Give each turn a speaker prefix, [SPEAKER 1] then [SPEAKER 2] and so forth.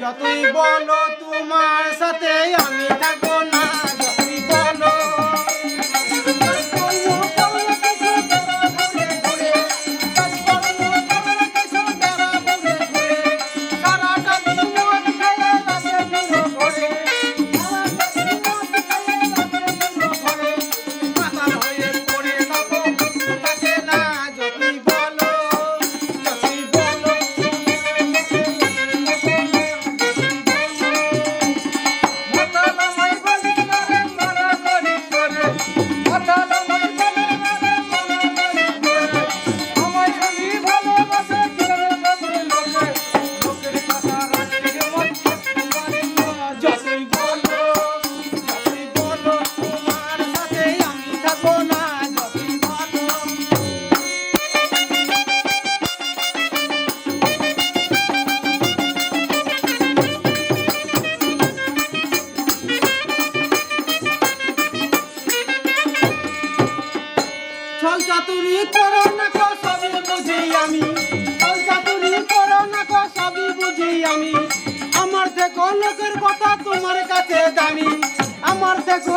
[SPEAKER 1] যতই বলো তোমার সাথে আমি থাকব Thank you. ছল চাতুরি করো না কো সবই বুঝি আমি। ছল চাতুরি করো না কো সবই বুঝি আমি। আমার দেখো লোকের কথা তোমার কাছে
[SPEAKER 2] জানি আমার দেখো